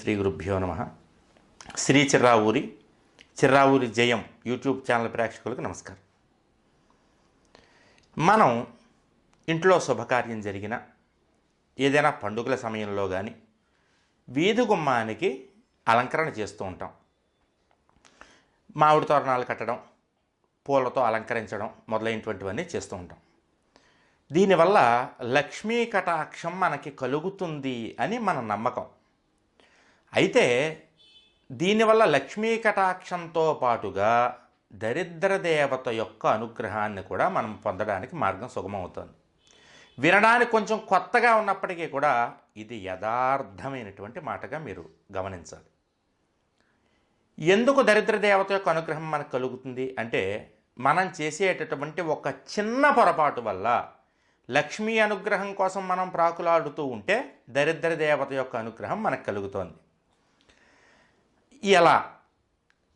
శ్రీ గురుభ్యో నమ. శ్రీ చిర్రావూరి చిర్రావూరి జయం యూట్యూబ్ ఛానల్ ప్రేక్షకులకు నమస్కారం. మనం ఇంట్లో శుభకార్యం జరిగిన ఏదైనా పండుగల సమయంలో కానీ వీధి గుమ్మానికి అలంకరణ చేస్తూ ఉంటాం. మామిడి తోరణాలు కట్టడం పూలతో అలంకరించడం మొదలైనటువంటివన్నీ చేస్తూ ఉంటాం. దీనివల్ల లక్ష్మీ కటాక్షం మనకి కలుగుతుంది అని మన నమ్మకం. అయితే దీనివల్ల లక్ష్మీ కటాక్షంతో పాటుగా దరిద్ర దేవత యొక్క అనుగ్రహాన్ని కూడా మనం పొందడానికి మార్గం సుగమవుతుంది వినడానికి కొంచెం కొత్తగా ఉన్నప్పటికీ కూడా ఇది యథార్థమైనటువంటి మాటగా మీరు గమనించాలి. ఎందుకు దరిద్ర దేవత యొక్క అనుగ్రహం మనకు కలుగుతుంది అంటే మనం చేసేటటువంటి ఒక చిన్న పొరపాటు వల్ల లక్ష్మీ అనుగ్రహం కోసం మనం ప్రాకులాడుతూ ఉంటే దరిద్ర దేవత యొక్క అనుగ్రహం మనకు కలుగుతోంది. ఎలా?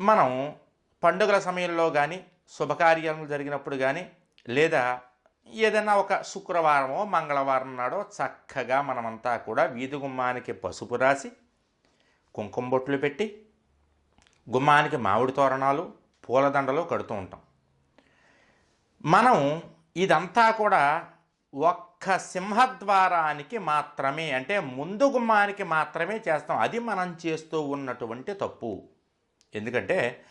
మనం పండుగల సమయంలో కానీ శుభకార్యాలు జరిగినప్పుడు కానీ లేదా ఏదైనా ఒక శుక్రవారమో మంగళవారం నాడో చక్కగా మనమంతా కూడా వీధి గుమ్మానికి పసుపు రాసి కుంకుమ బొట్లు పెట్టి గుమ్మానికి మామిడి తోరణాలు పూలదండలు కడుతూ ఉంటాం. మనం ఇదంతా కూడా ఒక్క సింహద్వారానికి మాత్రమే అంటే ముందు గుమ్మానికి మాత్రమే చేస్తాం. అది మనం చేస్తూ ఉన్నటువంటి తప్పు. ఎందుకంటే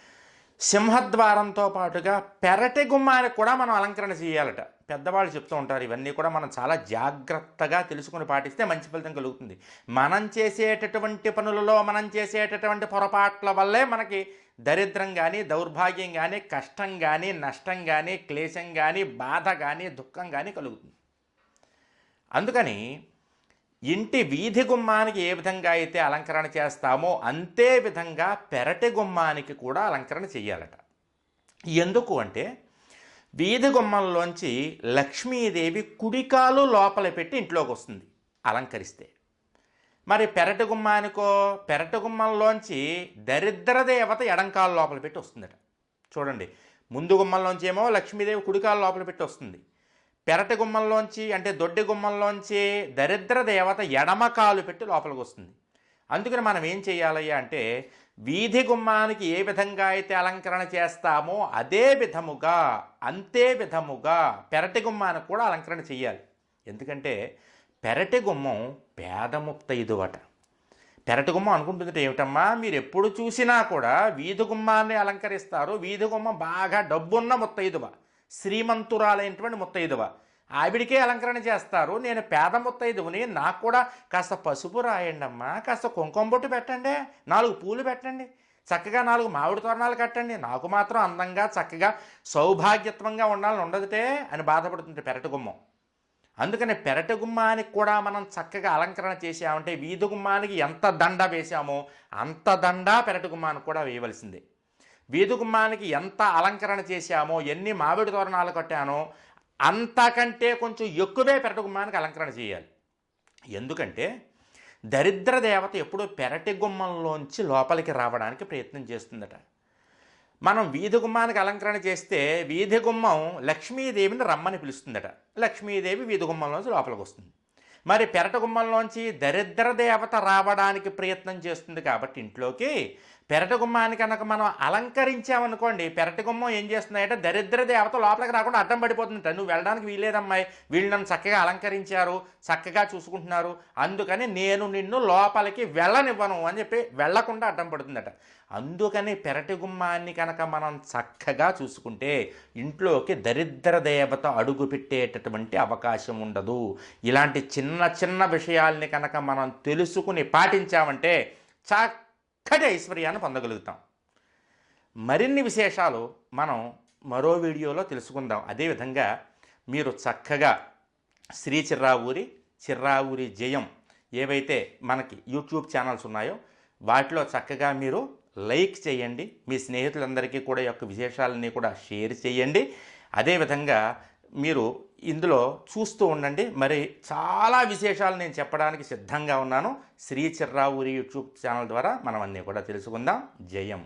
సింహద్వారంతో పాటుగా పెరటి గుమ్మానికి కూడా మనం అలంకరణ చేయాలట. పెద్దవాళ్ళు చెప్తూ ఉంటారు ఇవన్నీ కూడా మనం చాలా జాగ్రత్తగా తెలుసుకుని పాటిస్తే మంచి ఫలితం కలుగుతుంది. మనం చేసేటటువంటి పనులలో మనం చేసేటటువంటి పొరపాట్ల వల్లే మనకి దరిద్రం కానీ దౌర్భాగ్యం కానీ కష్టం కానీ నష్టం కానీ క్లేశం కానీ బాధ కానీ దుఃఖం కానీ కలుగుతుంది. అందుకని ఇంటి వీధి గుమ్మానికి ఏ విధంగా అయితే అలంకరణ చేస్తామో అంతే విధంగా పెరటి గుమ్మానికి కూడా అలంకరణ చేయాలట. ఎందుకు అంటే వీధి గుమ్మంలోంచి లక్ష్మీదేవి కుడికాలు లోపల పెట్టి ఇంట్లోకి వస్తుంది అలంకరిస్తే. మరి పెరటి గుమ్మానికో పెరటి గుమ్మంలోంచి దరిద్ర దేవత ఎడంకాలు లోపల పెట్టి వస్తుందట. చూడండి ముందు గుమ్మంలోంచి ఏమో లక్ష్మీదేవి కుడికాలు లోపల పెట్టి వస్తుంది. పెరటి గుమ్మంలోంచి అంటే దొడ్డి గుమ్మంలోంచి దరిద్ర దేవత ఎడమ కాలు పెట్టి లోపలికి వస్తుంది. అందుకని మనం ఏం చేయాలయ్యా అంటే వీధి గుమ్మానికి ఏ విధంగా అయితే అలంకరణ చేస్తామో అదే విధముగా అంతే విధముగా పెరటి గుమ్మానికి కూడా అలంకరణ చేయాలి. ఎందుకంటే పెరటి గుమ్మం పేదముక్తైదువట పెరటి గుమ్మం అనుకుంటుంది ఏమిటమ్మా? మీరు ఎప్పుడు చూసినా కూడా వీధి గుమ్మాన్ని అలంకరిస్తారు. వీధి గుమ్మం బాగా డబ్బున్న ముత్తైదువ శ్రీమంతురాలైనటువంటి ముత్తైదువ. ఆవిడికే అలంకరణ చేస్తారు. నేను పేద ముత్తైదువుని నాకు కూడా కాస్త పసుపు రాయండి అమ్మా కాస్త కుంకుమ బొట్టు పెట్టండి నాలుగు పూలు పెట్టండి చక్కగా నాలుగు మామిడి తోరణాలు కట్టండి నాకు మాత్రం అందంగా చక్కగా సౌభాగ్యత్వంగా ఉండాలని ఉండదుటే అని బాధపడుతుంది పెరటి గుమ్మం. అందుకని పెరటి గుమ్మానికి కూడా మనం చక్కగా అలంకరణ చేసామంటే వీధి గుమ్మానికి ఎంత దండ వేసామో అంత దండ పెరటి గుమ్మానికి కూడా వేయవలసిందే. గుమ్మానికి ఎంత అలంకరణ చేశామో ఎన్ని మామిడి తోరణాలు కట్టానో అంతకంటే కొంచెం ఎక్కువే పెరటి గుమ్మానికి అలంకరణ చేయాలి. ఎందుకంటే దరిద్ర దేవత ఎప్పుడూ పెరటి గుమ్మంలోంచి లోపలికి రావడానికి ప్రయత్నం చేస్తుందట. మనం వీధి గుమ్మానికి అలంకరణ చేస్తే వీధి గుమ్మం లక్ష్మీదేవిని రమ్మని పిలుస్తుందట. లక్ష్మీదేవి వీధి గుమ్మంలోంచి లోపలికి వస్తుంది. మరి పెరట గుమ్మంలోంచి దరిద్ర దేవత రావడానికి ప్రయత్నం చేస్తుంది కాబట్టి ఇంట్లోకి పెరట గుమ్మాన్ని కనుక మనం అలంకరించామనుకోండి పెరట గుమ్మం ఏం చేస్తున్నాయంటే దరిద్ర దేవత లోపలికి రాకుండా అడ్డం పడిపోతుంది. నువ్వు వెళ్ళడానికి వీలేదమ్మాయి వీళ్ళు నన్ను చక్కగా అలంకరించారు చక్కగా చూసుకుంటున్నారు. అందుకని నేను నిన్ను లోపలికి వెళ్ళనివ్వను అని చెప్పి వెళ్ళకుండా అడ్డం పడుతుందట. అందుకని పెరటి గుమ్మాన్ని కనుక మనం చక్కగా చూసుకుంటే ఇంట్లోకి దరిద్ర దేవత అడుగు పెట్టేటటువంటి అవకాశం ఉండదు. ఇలాంటి చిన్న చిన్న చిన్న విషయాల్ని కనుక మనం తెలుసుకుని పాటించామంటే చక్కటి ఐశ్వర్యాన్ని పొందగలుగుతాం. మరిన్ని విశేషాలు మనం మరో వీడియోలో తెలుసుకుందాం. అదేవిధంగా మీరు చక్కగా శ్రీ చిర్రావూరి చిర్రావూరి జయం ఏవైతే మనకి యూట్యూబ్ ఛానల్స్ ఉన్నాయో వాటిలో చక్కగా మీరు లైక్ చేయండి. మీ స్నేహితులందరికీ కూడా యొక్క విశేషాలన్నీ కూడా షేర్ చేయండి. అదేవిధంగా మీరు ఇందులో చూస్తూ ఉండండి. మరి చాలా విశేషాలు నేను చెప్పడానికి సిద్ధంగా ఉన్నాను. శ్రీ చిర్రావూరి యూట్యూబ్ ఛానల్ ద్వారా మనం అన్నీ కూడా తెలుసుకుందాం. జయం.